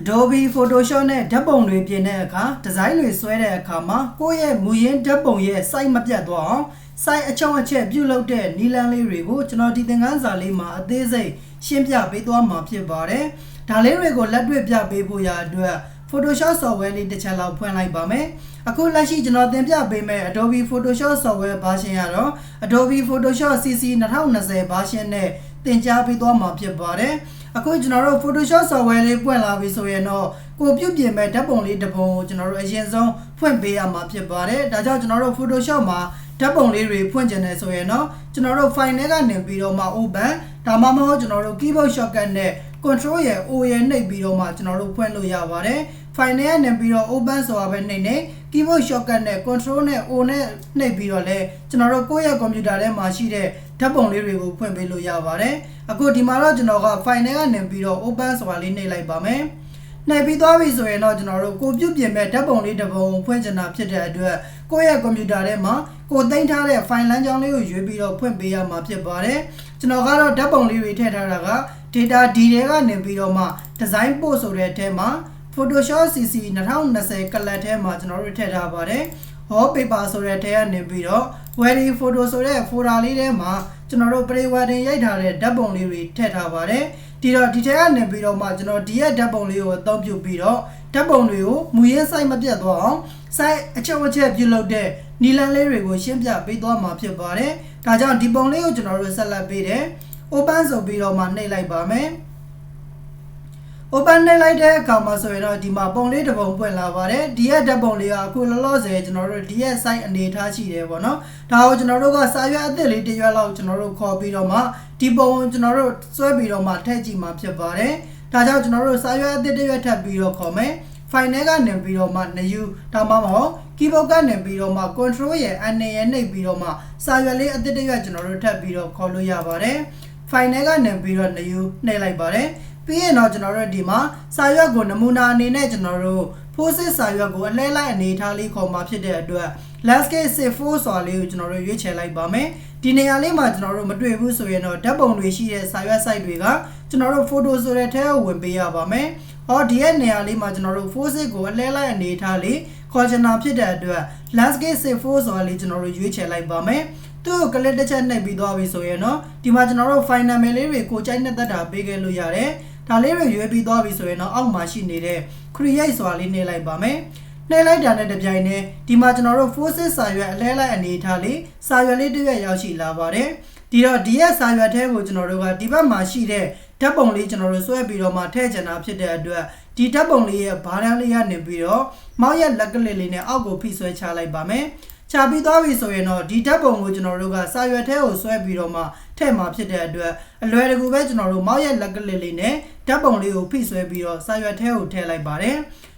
Adobe Photoshop နဲ့ဓာတ်ပုံတွေပြင်တဲ့အခါဒီဇိုင်းတွေဆွဲတဲ့အခါမှာကိုယ့်ရဲ့မူရင်းဓာတ်ပုံရဲ့ size မပြတ်သွားအောင် size အချုံအချက်ပြုလုပ်တဲ့နီလန်းလေးတွေကိုကျွန်တော်ဒီသင်ခန်းစာလေးမှာအသေးစိတ်ရှင်းပြပေးသွားမှာဖြစ်ပါတယ်။ဒါလေးတွေကိုလက်တွေ့ပြပေးဖို့ရာအတွက် Photoshop software လေးတစ်ချက်လောက်ဖွင့်လိုက်ပါမယ်။အခုလက်ရှိကျွန်တော်သင်ပြပေးမယ့် Adobe Photoshop software version ကတော့ Adobe Photoshop CC 2020 version နဲ့ သင်ကြားပေးသွားမှာဖြစ်ပါတယ်။အခုကျွန်တော်တို့ Photoshop software လေးပွင့်လာပြီဆိုရင်တော့ကိုပြုတ်ပြင်မဲ့ဓာတ်ပုံလေးတစ်ပုံကိုကျွန်တော်တို့အရင်ဆုံးဖွင့်ပေးရမှာဖြစ်ပါတယ်။ဒါကြောင့်ကျွန်တော်တို့ Photoshop မှာဓာတ်ပုံလေးတွေဖွင့်ကျင်တယ်ဆိုရင်တော့ကျွန်တော်တို့ file ထဲကနေပြီးတော့မှ open ဒါမှမဟုတ်ကျွန်တော်တို့ keyboard shortcut နဲ့ control ရဲ့ O ရဲ့နှိပ်ပြီးတော့မှကျွန်တော်တို့ဖွင့်လို့ရပါတယ်။ file ထဲကနေပြီးတော့ open ဆိုတာပဲနှိပ်နေ keyboard shortcut နဲ့ control နဲ့ O နဲ့နှိပ်ပြီးတော့လဲကျွန်တော်တို့ကိုယ့်ရဲ့ computer ထဲမှာရှိတဲ့ ဓာတ်ပုံလေးတွေကိုဖွင့်ပေးလို့ရပါတယ်။အခုဒီမှာတော့ကျွန်တော်က file ထဲကနေပြီးတော့ open ဆိုတာလေးနှိပ်လိုက်ပါမယ်။နှိပ်ပြီးသွားပြီဆိုရင်တော့ကျွန်တော်တို့ကိုပြုတ်ပြင်မဲ့ဓာတ်ပုံလေးတစ်ပုံဖွင့်ချင်တာဖြစ်တဲ့အတွက်ကိုယ့်ရဲ့ကွန်ပျူတာထဲမှာကိုသိမ်းထားတဲ့ file လမ်းကြောင်းလေးကိုရွေးပြီးတော့ဖွင့်ပေးရမှာဖြစ်ပါတယ်ကျွန်တော်ကတော့ဓာတ်ပုံလေးတွေထည့်ထားတာက data D တွေကနေပြီးတော့မှ design post ဆိုတဲ့အထဲမှာ Photoshop CC 2020 color ထဲမှာကျွန်တော်တို့ထည့်ထားပါတယ် wallpaper ဆိုတဲ့အထဲကနေပြီးတော့ wedding photo ဆိုတဲ့ folder လေးထဲမှာကျွန်တော်တို့ pre wedding ရိုက်ထားတဲ့ဓာတ်ပုံလေးတွေထည့်ထားပါတယ်ဒီတော့ဒီထဲကနေပြီးတော့မှကျွန်တော်ဒီရဲ့ဓာတ်ပုံလေးကိုအသုံးပြုပြီးတော့ဓာတ်ပုံတွေကိုမူရင်း site မပြတ်သွားအောင် site အချက်အချက်ပြုလုပ်တဲ့နီလန်လေးတွေကိုရှင်းပြပေးသွားမှာဖြစ်ပါတယ်ဒါကြောင့်ဒီပုံလေးကိုကျွန်တော်တို့ဆက်လက်ပေးတယ် open ဆိုပြီးတော့မှနှိပ်လိုက်ပါမယ် open နှိပ်လိုက်တဲ့အခါမှာဆိုရင်တော့ဒီမှာပုံလေးတစ်ပုံပွင့်လာပါတယ်ဒီရဲ့ဓာတ်ပုံလေးကအခုလောလောဆယ်ကျွန်တော်တို့ဒီရဲ့ site အနေထားရှိတယ်ပေါ့နော်ဒါကိုကျွန်တော်တို့ကစာရွက်အသစ်လေးတစ်ရွက်လောက်ကျွန်တော်တို့ခေါ်ပြီးတော့မှဒီပုံကိုကျွန်တော်တို့ဆွဲပြီးတော့မှထည့်ကြည့်မှာဖြစ်ပါတယ်ဒါကြောင့်ကျွန်တော်တို့စာရွက်အသစ်တစ်ရွက်ထပ်ပြီးတော့ခေါ်မယ် file ထဲကနေပြီးတော့မှ new ဒါမှမဟုတ် keyboard ကနေပြီးတော့မှ control ရဲ့အနေရဲ့နှိပ်ပြီးတော့မှစာရွက်လေးအသစ်တစ်ရွက်ကျွန်တော်တို့ထပ်ပြီးတော့ခေါ်လို့ရပါတယ် file ထဲကနေပြီးတော့ new နှိပ်လိုက်ပါတယ် ပြီးရင်တော့ကျွန်တော်တို့ဒီမှာစာရွက်ကိုနမူနာအနေနဲ့ကျွန်တော်တို့ post-it စာရွက်ကိုအလဲလိုက်အနေထားလေးခေါ်มาဖြစ်တဲ့အတွက် landscape save for ဆိုတာလေးကိုကျွန်တော်တို့ရွေးချယ်လိုက်ပါမယ်ဒီနေရာလေးမှာကျွန်တော်တို့မတွေ့ဘူးဆိုရင်တော့ဓာတ်ပုံတွေရှိတဲ့စာရွက် site တွေကကျွန်တော်တို့ photo ဆိုတဲ့ထဲကိုဝင်ပေးရပါမယ်ဟောဒီရဲ့နေရာလေးမှာကျွန်တော်တို့ post-it ကိုအလဲလိုက်အနေထားလေးခေါ်ချင်တာဖြစ်တဲ့အတွက် landscape save for ဆိုတာလေးကျွန်တော်တို့ရွေးချယ်လိုက်ပါမယ်သူ့ကိုကလစ်တစ်ချက်နှိပ်ပြီးသွားပြီဆိုရင်တော့ဒီမှာကျွန်တော်တို့ file name လေးတွေကိုကြိုက်နဲ့တက်တာပေးခဲ့လို့ရတယ် ဒါလေးတွေရွေးပြီးသွားပြီဆိုရင်တော့အောက်မှာရှိနေတဲ့ create ဆိုတာလေးနှိပ်လိုက်ပါမယ်နှိပ်လိုက်တာနဲ့တပြိုင်နက်ဒီမှာကျွန်တော်တို့ forces စာရွက်အလဲလိုက်အနေထားလေးစာရွက်လေးတစ်ရွက်ရောက်ရှိလာပါတယ်ဒီတော့ဒီရဲ့စာရွက်ထဲကိုကျွန်တော်တို့ကဒီဘက်မှာရှိတဲ့ဓာတ်ပုံလေးကျွန်တော်တို့ဆွဲပြီးတော့မှထည့်ချင်တာဖြစ်တဲ့အတွက်ဒီဓာတ်ပုံလေးရဲ့ဘားတန်းလေးကနေပြီးတော့မောက်ရဲ့လက်ကလေးလေးနဲ့အောက်ကိုဖိဆွဲချလိုက်ပါမယ် ချပြီးသွားပြီဆိုရင်တော့ဒီဓာတ်ပုံကိုကျွန်တော်တို့ကစာရွက်ထဲကိုဆွဲပြီးတော့မှထည့်မှာဖြစ်တဲ့အတွက်အလွယ်တကူပဲကျွန်တော်တို့မောက်ရဲ့လက်ကလေးလေးနဲ့ဓာတ်ပုံလေးကိုဖိဆွဲပြီးတော့စာရွက်ထဲကိုထည့်လိုက်ပါတယ်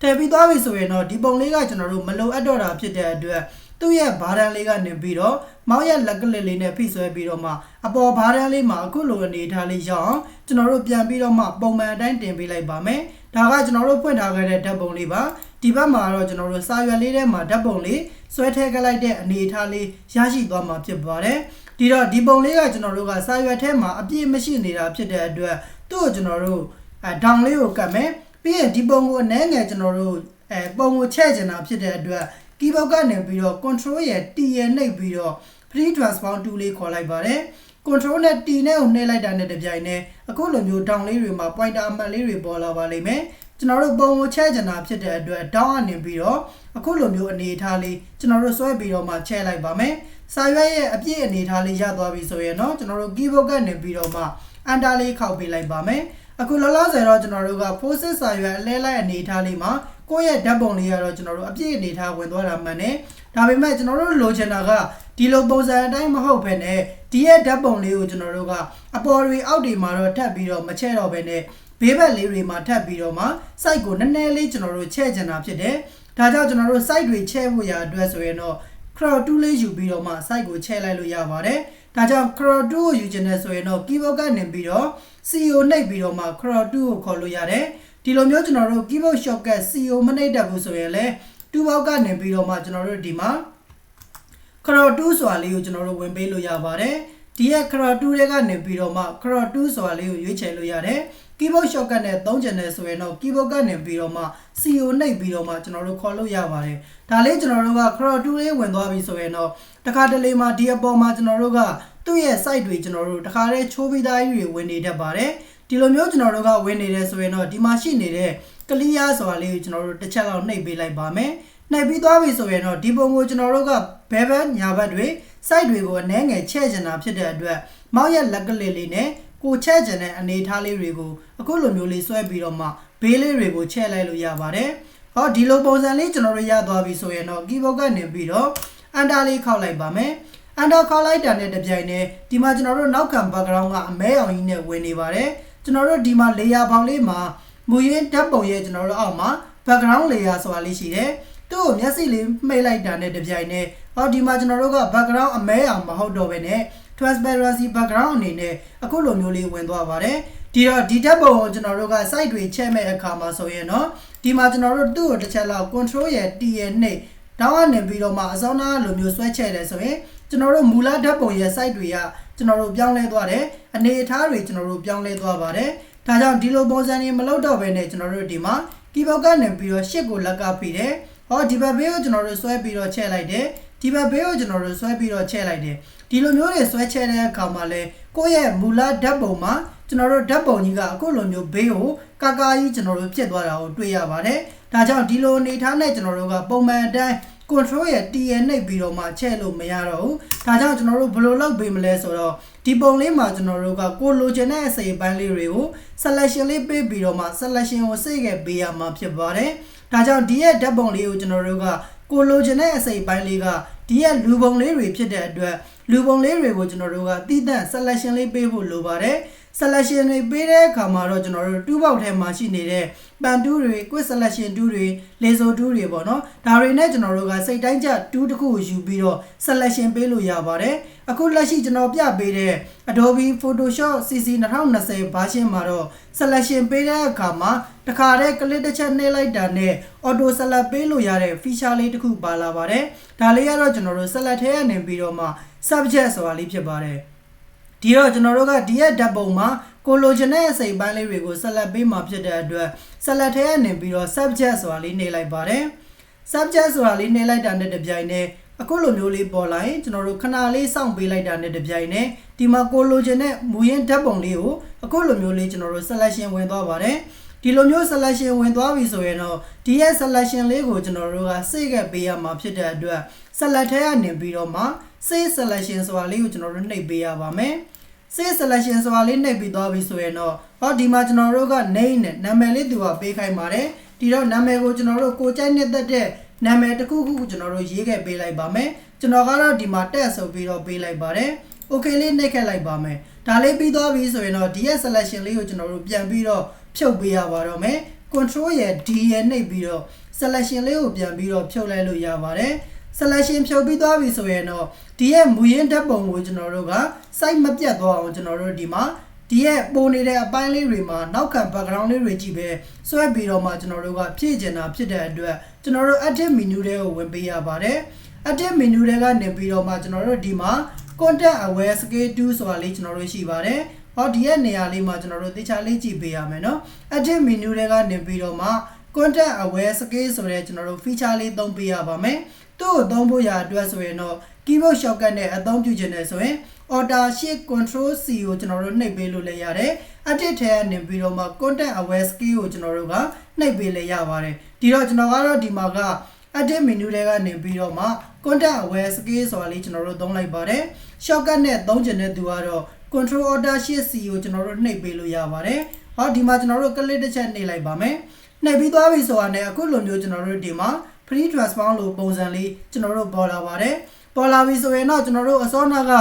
ထည့်ပြီးသွားပြီဆိုရင်တော့ဒီပုံလေးကကျွန်တော်တို့မလိုအပ်တော့တာဖြစ်တဲ့အတွက် သူ့ရဲ့ဘားတန်းလေးကနေပြီးတော့မောက်ရဲ့လက်ကလေးလေးနဲ့ဖိဆွဲပြီးတော့မှအပေါ်ဘားတန်းလေးမှာအခုလိုအနေထားလေးရအောင်ကျွန်တော်တို့ပြန်ပြီးတော့မှပုံမှန်အတိုင်းတင်ပေးလိုက်ပါမယ်ဒါကကျွန်တော်တို့ဖွင့်ထားခဲ့တဲ့ဓာတ်ပုံလေးပါဒီဘက်မှာတော့ကျွန်တော်တို့စာရွက်လေးထဲမှာဓာတ်ပုံလေးဆွဲထည့်ခဲ့လိုက်တဲ့အနေအထားလေးရရှိသွားမှာဖြစ်ပါတယ်ဒီတော့ဒီပုံလေးကကျွန်တော်တို့ကစာရွက်ထဲမှာအပြည့်မရှိနေတာဖြစ်တဲ့အတွက်သူ့ကိုကျွန်တော်တို့အဲဒေါင်လေးကိုကတ်မယ်ပြီးရင်ဒီပုံကိုအနည်းငယ်ကျွန်တော်တို့အဲပုံကိုချဲ့ချင်တာဖြစ်တဲ့အတွက် keyboard ကနေပြီးတော့ control ရဲ့ T ရဲ့နှိပ်ပြီးတော့ free transform tool လေးခေါ်လိုက်ပါတယ် control နဲ့ T နဲ့ကိုနှိပ်လိုက်တာနဲ့တပြိုင်နက်အခုလိုမျိုး down လေးတွေမှာ pointer အမှတ်လေးတွေပေါ်လာပါလိမ့်မယ်ကျွန်တော်တို့ပုံကိုချဲ့ချင်တာဖြစ်တဲ့အတွက် down ကနေပြီးတော့အခုလိုမျိုးအနေအထားလေးကျွန်တော်တို့ဆွဲပြီးတော့မှချဲ့လိုက်ပါမယ်စာရွက်ရဲ့အပြည့်အနေအထားလေးရသွားပြီဆိုရင်တော့ကျွန်တော်တို့ keyboard ကနေပြီးတော့မှ enter လေးခောက်ပေးလိုက်ပါမယ်အခုလောလောဆယ်တော့ကျွန်တော်တို့က post-it စာရွက်အလဲလိုက်အနေအထားလေးမှာ ကိုယ့်ရဲ့ဓာတ်ပုံလေးကတော့ကျွန်တော်တို့အပြည့်အနေထားဝင်သွားတာမှန်တယ်ဒါပေမဲ့ကျွန်တော်တို့လိုချင်တာကဒီလိုပုံစံအတိုင်းမဟုတ်ဘဲနဲ့ဒီရဲ့ဓာတ်ပုံလေးကိုကျွန်တော်တို့ကအပေါ်တွေအောက်တွေမှာတော့ထပ်ပြီးတော့မချဲ့တော့ဘဲနဲ့ဘေးဘက်လေးတွေမှာထပ်ပြီးတော့မှ site ကိုနည်းနည်းလေးကျွန်တော်တို့ချဲ့ချင်တာဖြစ်တယ်ဒါကြောင့်ကျွန်တော်တို့ site တွေချဲ့ဖို့ရအတွက်ဆိုရင်တော့ crop tool လေးယူပြီးတော့မှ site ကိုချဲ့လိုက်လို့ရပါတယ်ဒါကြောင့် crop tool ကိုယူချင်တယ်ဆိုရင်တော့ keyboard ကနေပြီးတော့ CO နှိပ်ပြီးတော့မှ crop tool ကိုခေါ်လို့ရတယ် ဒီလိုမျိုးကျွန်တော်တို့ keyboard shortcut CO မနှိပ်တတ်ဘူးဆိုရင်လည်းတူဘောက်ကနေပြီးတော့မှကျွန်တော်တို့ဒီမှာ crop tool ဆိုတာလေးကိုကျွန်တော်တို့ဝင်ပေးလို့ရပါတယ်ဒီရဲ့ crop tool တွေကနေပြီးတော့မှ crop tool ဆိုတာလေးကိုရွေးချယ်လို့ရတယ် keyboard shortcut နဲ့သုံးချင်တယ်ဆိုရင်တော့ keyboard ကနေပြီးတော့မှ CO နှိပ်ပြီးတော့မှကျွန်တော်တို့ခေါ်လို့ရပါတယ်ဒါလေးကျွန်တော်တို့က Crawl 2လေးဝင်သွားပြီဆိုရင်တော့တခါတလေမှာဒီအပေါ်မှာကျွန်တော်တို့ကသူ့ရဲ့ site တွေကျွန်တော်တို့တခါတည်းချိုးပြီးသားကြီးတွေဝင်နေတတ်ပါတယ် ဒီလိုမျိုးကျွန်တော်တို့ကဝင်နေတယ်ဆိုရင်တော့ဒီမှာရှိနေတဲ့ကလီယာဆိုတာလေးကိုကျွန်တော်တို့တစ်ချက်လောက်နှိပ်ပေးလိုက်ပါမယ်နှိပ်ပြီးသွားပြီဆိုရင်တော့ဒီပုံကိုကျွန်တော်တို့ကဘဲဘက်ညာဘက်တွေ site တွေကိုအနှဲငယ်ချဲ့ချင်တာဖြစ်တဲ့အတွက်မောက်ရဲ့လက်ကလေးလေးနဲ့ကိုချဲ့ချင်တဲ့အနေအထားလေးတွေကိုအခုလိုမျိုးလေးဆွဲပြီးတော့မှဘေးလေးတွေကိုချဲ့လိုက်လို့ရပါတယ်။ဟောဒီလိုပုံစံလေးကျွန်တော်တို့ရသွားပြီဆိုရင်တော့ keyboard ကနေပြီးတော့ enter လေးခောက်လိုက်ပါမယ်။ enter ခောက်လိုက်တာနဲ့တပြိုင်နက်ဒီမှာကျွန်တော်တို့နောက်ခံ background ကအမဲအောင်ကြီးနဲ့ဝင်နေပါတယ်။ ကျွန်တော်တို့ဒီမှာ layer ဘောင်လေးမှာမူရင်းဓာတ်ပုံရဲ့ကျွန်တော်တို့အောက်မှာ background layer ဆိုတာလေးရှိတယ်။သူ့ကိုမျက်စိလေးမှိတ်လိုက်တာနဲ့တပြိုင်နက်ဟောဒီမှာကျွန်တော်တို့က background အမဲအောင်မဟုတ်တော့ဘဲနဲ့ transparency background အနေနဲ့အခုလိုမျိုးလေးဝင်သွားပါတယ်ဒီတော့ဒီဓာတ်ပုံကိုကျွန်တော်တို့က site တွေချက်မဲ့အခါမှာဆိုရင်တော့ဒီမှာကျွန်တော်တို့သူ့ကိုတစ်ချက်လောက် control ရဲ့ T ရဲ့နှိပ်တောင်းကနေပြီးတော့မှအစောနာလိုမျိုးဆွဲချက်တယ်ဆိုရင်ကျွန်တော်တို့မူလဓာတ်ပုံရဲ့ site တွေက ကျွန်တော်တို့ပြောင်းလဲသွားတယ်အနေအထားတွေကျွန်တော်တို့ပြောင်းလဲသွားပါတယ်ဒါကြောင့်ဒီလိုပုံစံတွေမလုပ်တော့ဘဲနဲ့ကျွန်တော်တို့ဒီမှာ keyboard ကနေပြီးတော့ရှစ်ကိုလက်ကဖိတယ်ဟောဒီဘက်ဘေးကိုကျွန်တော်တို့ဆွဲပြီးတော့ချက်လိုက်တယ်ဒီဘက်ဘေးကိုကျွန်တော်တို့ဆွဲပြီးတော့ချက်လိုက်တယ်ဒီလိုမျိုးတွေဆွဲချက်တဲ့အခါမှာလဲကိုယ့်ရဲ့မူလဓာတ်ပုံမှာကျွန်တော်တို့ဓာတ်ပုံကြီးကအခုလိုမျိုးဘေးကိုကာကာကြီးကျွန်တော်တို့ဖြစ်သွားတာကိုတွေ့ရပါတယ်ဒါကြောင့်ဒီလိုအနေထားနဲ့ကျွန်တော်တို့ကပုံမှန်အတိုင်း control ရဲ့ TN နှိပ်ပြီးတော့မှချက်လို့မရတော့ဘူးဒါကြောင့်ကျွန်တော်တို့ဘယ်လိုလုပ်ပေးမလဲဆိုတော့ဒီပုံလေးမှာကျွန်တော်တို့ကကိုလိုချင်တဲ့အစိပ်ပိုင်းလေးတွေကို selection လေးပေးပြီးတော့မှ selection ကိုစိတ်ခဲ့ပေးရမှာဖြစ်ပါတယ်ဒါကြောင့်ဒီရဲ့ဓာတ်ပုံလေးကိုကျွန်တော်တို့ကကိုလိုချင်တဲ့အစိပ်ပိုင်းလေးကဒီရဲ့လူပုံလေးတွေဖြစ်တဲ့အတွက်လူပုံလေးတွေကိုကျွန်တော်တို့ကတည်တံ့ selection လေးပေးဖို့လိုပါတယ် selection တွေပေးတဲ့အခါမှာတော့ကျွန်တော်တို့တူးပေါက်ထဲမှာရှိနေတဲ့ပန်တူးတွေ quick selection တူးတွေ laser တူးတွေပေါ့နော်ဒါတွေနဲ့ကျွန်တော်တို့ကစိတ်တိုင်းကျတူးတစ်ခုကိုယူပြီးတော့ selection ပေးလို့ရပါတယ်အခုလက်ရှိကျွန်တော်ပြပေးတဲ့ Adobe Photoshop CC 2020 version မှာတော့ selection ပေးတဲ့အခါမှာတခါတည်း click တစ်ချက်နှိပ်လိုက်တာနဲ့ auto select ပေးလို့ရတဲ့ feature လေးတစ်ခုပါလာပါတယ်ဒါလေးကတော့ကျွန်တော်တို့ select ထဲကနေပြီးတော့မှ subject ဆိုတာလေးဖြစ်ပါတယ် ဒီတော့ကျွန်တော်တို့ကဒီရဲ့ဓာတ်ပုံမှာကိုလိုချင်တဲ့အစိမ်ပိုင်းလေးတွေကိုဆက်လက်ပေးမှာဖြစ်တဲ့အတွက်ဆက်လက်ထဲကနေပြီးတော့ subject ဆိုတာလေးနှိပ်လိုက်ပါတယ် subject ဆိုတာလေးနှိပ်လိုက်တာနဲ့တပြိုင်နက်အခုလိုမျိုးလေးပေါ်လာရင်ကျွန်တော်တို့ခဏလေးစောင့်ပေးလိုက်တာနဲ့တပြိုင်နက်ဒီမှာကိုလိုချင်တဲ့မူရင်းဓာတ်ပုံလေးကိုအခုလိုမျိုးလေးကျွန်တော်တို့ selection ဝင်သွားပါတယ်ဒီလိုမျိုး selection ဝင်သွားပြီဆိုရင်တော့ဒီရဲ့ selection လေးကိုကျွန်တော်တို့ကစိတ်ကပေးရမှာဖြစ်တဲ့အတွက် select ထဲကနေပြီးတော့မှ save selection ဆိုတာလေးကိုကျွန်တော်တို့နှိပ်ပေးရပါမယ် save selection ဆိုတာလေးနှိပ်ပြီးသွားပြီဆိုရင်တော့ဟောဒီမှာကျွန်တော်တို့က name နဲ့နာမည်လေးသူကပေးခိုင်းပါတယ်ဒီတော့နာမည်ကိုကျွန်တော်တို့ကိုကြိုက်နေတဲ့တဲ့နာမည်တစ်ခုခုကိုကျွန်တော်တို့ရေးခဲ့ပေးလိုက်ပါမယ်ကျွန်တော်ကတော့ဒီမှာ tag ဆိုပြီးတော့ပေးလိုက်ပါတယ် okay လေးနှိပ်ခဲ့လိုက်ပါမယ်ဒါလေးပြီးသွားပြီဆိုရင်တော့ဒီရဲ့ selection လေးကိုကျွန်တော်တို့ပြန်ပြီးတော့ဖြုတ်ပေးရပါတော့မယ် control ရဲ့ D ရဲ့နှိပ်ပြီးတော့ selection လေးကိုပြန်ပြီးတော့ဖြုတ်လိုက်လို့ရပါတယ် selection ဖြုတ်ပြီးသွားပြီဆိုရင်တော့ဒီရဲ့မူရင်းဓာတ်ပုံကိုကျွန်တော်တို့က site မပြတ်သွားအောင်ကျွန်တော်တို့ဒီမှာဒီရဲ့ပုံနေတဲ့အပိုင်းလေးတွေမှာနောက်ခံ background လေးတွေကြည့်ပဲဆွဲပြီးတော့မှကျွန်တော်တို့ကဖြည့်ကျင်တာဖြစ်တဲ့အတွက်ကျွန်တော်တို့ edit menu တွေကိုဝင်ပေးရပါတယ် edit menu တွေကနေပြီးတော့မှကျွန်တော်တို့ဒီမှာ content aware scale 2ဆိုတာလေးကျွန်တော်တို့ရှိပါတယ်ဟောဒီရဲ့နေရာလေးမှာကျွန်တော်တို့တေချာလေးကြည့်ပေးရမယ်เนาะ edit menu တွေကနေပြီးတော့မှ content aware scale ဆိုတဲ့ကျွန်တော်တို့ feature လေးသုံးပေးရပါမယ်သူ့ကိုသုံးဖို့ရအတွက်ဆိုရင်တော့ keyboard shortcut နဲ့အသုံးပြုခြင်းနဲ့ဆိုရင် order shift control c ကိုကျွန်တော်တို့နှိပ်ပေးလို့လည်းရတယ် edit ထဲကနေပြီးတော့မှ content aware scale ကိုကျွန်တော်တို့ကနှိပ်ပေးလည်းရပါတယ်ဒီတော့ကျွန်တော်ကတော့ဒီမှာက edit menu တွေကနေပြီးတော့မှ content aware scale ဆိုတာလေးကျွန်တော်တို့သုံးလိုက်ပါတယ် shortcut နဲ့သုံးခြင်းတဲ့သူကတော့ control order shift c ကိုကျွန်တော်တို့နှိပ်ပေးလို့ရပါတယ်ဟောဒီမှာကျွန်တော်တို့ click တစ်ချက်နှိပ်လိုက်ပါမယ် နှိပ်ပြီးသွားပြီဆိုတာနဲ့အခုလိုမျိုးကျွန်တော်တို့ဒီမှာ free transform လို့ပုံစံလေးကျွန်တော်တို့ပေါ်လာပါတယ်ပေါ်လာပြီဆိုရင်တော့ကျွန်တော်တို့အစောနာက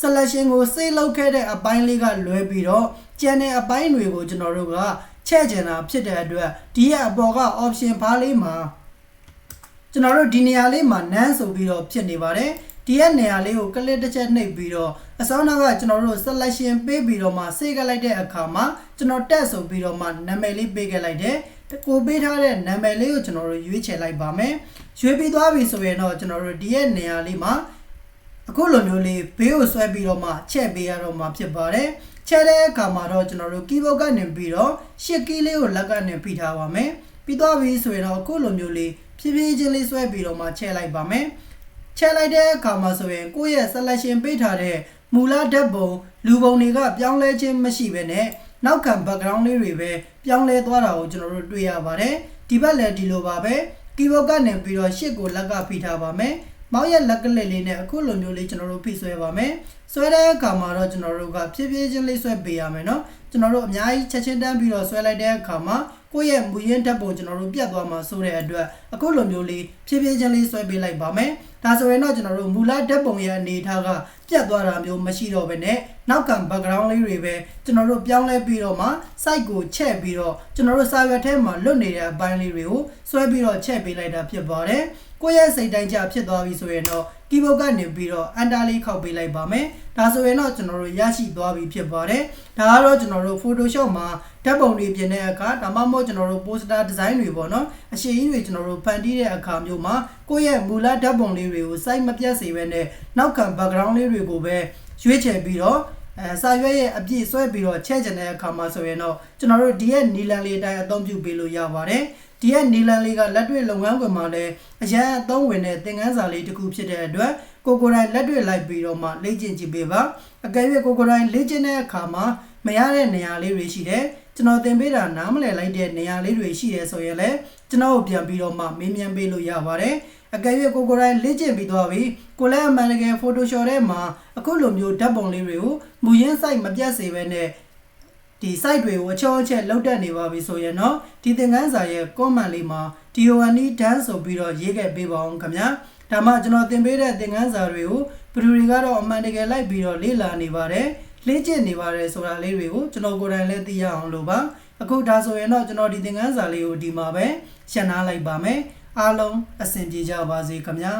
selection ကို save လုပ်ခဲ့တဲ့အပိုင်းလေးကလွဲပြီးတော့ကျန်တဲ့အပိုင်းတွေကိုကျွန်တော်တို့ကချဲ့ကျင်တာဖြစ်တဲ့အတွက်ဒီရဲ့အပေါ်က option ဘားလေးမှာကျွန်တော်တို့ဒီနေရာလေးမှာ none ဆိုပြီးတော့ဖြစ်နေပါတယ်ဒီရဲ့နေရာလေးကို click တစ်ချက်နှိပ်ပြီးတော့အစောနောက်ကကျွန်တော်တို့ selection ပေးပြီးတော့မှ save ခဲ့လိုက်တဲ့အခါမှာကျွန်တော် tag ဆိုပြီးတော့မှနာမည်လေးပေးခဲ့လိုက်တယ် ကိုပေးထားတဲ့နာမည်လေးကိုကျွန်တော်တို့ရွေးချယ်လိုက်ပါမယ်ရွေးပြီးသွားပြီဆိုရင်တော့ကျွန်တော်တို့ဒီရဲ့နေရာလေးမှာအခုလိုမျိုးလေးဘေးကိုဆွဲပြီးတော့မှချက်ပေးရတော့မှဖြစ်ပါတယ်ချဲတဲ့အခါမှာတော့ကျွန်တော်တို့ keyboard ကနေပြီးတော့ရှစ်ကီးလေးကိုလက်ကနေဖိထားပါမယ်ပြီးသွားပြီဆိုရင်တော့အခုလိုမျိုးလေးဖြည်းဖြည်းချင်းလေးဆွဲပြီးတော့မှချဲလိုက်ပါမယ်ချဲလိုက်တဲ့အခါမှာဆိုရင်ကိုယ့်ရဲ့ selection ပေးထားတဲ့မူလဓာတ်ပုံလူပုံတွေကပြောင်းလဲခြင်းမရှိဘဲနဲ့ နောက်ခံ background လေးတွေပဲပြောင်းလဲသွားတာကိုကျွန်တော်တို့တွေ့ရပါတယ်ဒီဘက်လည်းဒီလိုပါပဲ keyboard ကနေပြီးတော့ရှစ်ကိုလက်ကဖိထားပါမယ်မောင်းရဲ့လက်ကလစ်လေးနဲ့အခုလိုမျိုးလေးကျွန်တော်တို့ဖိဆွဲပါမယ်ဆွဲတဲ့အခါမှာတော့ကျွန်တော်တို့ကဖြည်းဖြည်းချင်းလေးဆွဲပေးရမယ်နော်ကျွန်တော်တို့အများကြီးချက်ချင်းတန်းပြီးတော့ဆွဲလိုက်တဲ့အခါမှာကိုယ့်ရဲ့မူရင်းဓာတ်ပုံကျွန်တော်တို့ပြတ်သွားမှာဆိုတဲ့အတွက်အခုလိုမျိုးလေးဖြည်းဖြည်းချင်းလေးဆွဲပေးလိုက်ပါမယ် ဒါဆိုရင်တော့ကျွန်တော်တို့မူလဓာတ်ပုံရဲ့အနေအထားကပြတ်သွားတာမျိုးမရှိတော့ဘဲနဲ့နောက်ခံ background လေးတွေပဲကျွန်တော်တို့ပြောင်းလဲပြီးတော့မှ site ကိုချက်ပြီးတော့ကျွန်တော်တို့စာရွက်ထဲမှာလွတ်နေတဲ့အပိုင်းလေးတွေကိုဆွဲပြီးတော့ချက်ပေးလိုက်တာဖြစ်ပါတယ်ကိုယ့်ရဲ့စိတ်တိုင်းကြဖြစ်သွားပြီဆိုရင်တော့ keyboard ကနေပြီးတော့ enter လေးခောက်ပေးလိုက်ပါမယ်ဒါဆိုရင်တော့ကျွန်တော်တို့ရရှိသွားပြီဖြစ်ပါတယ်ဒါကတော့ကျွန်တော်တို့ Photoshop မှာ ဓာတ်ပုံတွေပြင်တဲ့အခါဒါမှမဟုတ်ကျွန်တော်တို့ poster design တွေပေါ့နော်အရှိကြီးတွေကျွန်တော်တို့ဖန်တီးတဲ့အခါမျိုးမှာကိုယ့်ရဲ့မူလဓာတ်ပုံလေးတွေကို site မပြတ်စေဘဲနဲ့နောက်ခံ background လေးတွေကိုပဲရွေးချယ်ပြီးတော့အဲစာရွက်ရဲ့အပြည့်ဆွဲပြီးတော့ချဲ့ကျင်တဲ့အခါမှာဆိုရင်တော့ကျွန်တော်တို့ဒီရဲ့နီလန်လေးအတိုင်းအသုံးပြုပေးလို့ရပါတယ်ဒီရဲ့နီလန်လေးကလက်တွေ့လုပ်ငန်းခွင်မှာလည်းအရန်အသုံးဝင်တဲ့သင်ခန်းစာလေးတစ်ခုဖြစ်တဲ့အတွက်ကိုကိုယ်တိုင်လက်တွေ့လိုက်ပြီးတော့မှလေ့ကျင့်ကြည့်ပေးပါအကယ်၍ကိုကိုယ်တိုင်လေ့ကျင့်တဲ့အခါမှာမရတဲ့နေရာလေးတွေရှိတယ် ကျွန်တော်သင်ပေးတာနားမလည်လိုက်တဲ့နေရာလေးတွေရှိတယ်ဆိုရင်လည်းကျွန်တော်ကိုပြန်ပြီးတော့မှမေးမြန်းပေးလို့ရပါတယ်အကယ်၍ကိုကိုယ်တိုင်လေ့ကျင့်ပြီးသွားပြီကိုလည်းအမှန်တကယ် Photoshop ထဲမှာအခုလိုမျိုးဓာတ်ပုံလေးတွေကိုမူရင်း site မပြတ်စေဘဲနဲ့ဒီ site တွေကိုအချောအချက်လောက်တက်နေပါပြီဆိုရင်တော့ဒီသင်ခန်းစာရဲ့ comment လေးမှာ DONE dance ဆိုပြီးတော့ရေးခဲ့ပေးပါအောင်ခင်ဗျာဒါမှကျွန်တော်သင်ပေးတဲ့သင်ခန်းစာတွေကိုဘယ်သူတွေကတော့အမှန်တကယ်လိုက်ပြီးတော့လေ့လာနေပါတယ် လေ့ကျင့်နေပါတယ်ဆိုတာလေးတွေကိုကျွန်တော်ကိုယ်တိုင်လည်းသိရအောင်လို့ပါအခုဒါဆိုရင်တော့ကျွန်တော်ဒီသင်ခန်းစာလေးကိုဒီမှာပဲရှင်းနာလိုက်ပါမယ်အားလုံးအဆင်ပြေကြပါစေခင်ဗျာ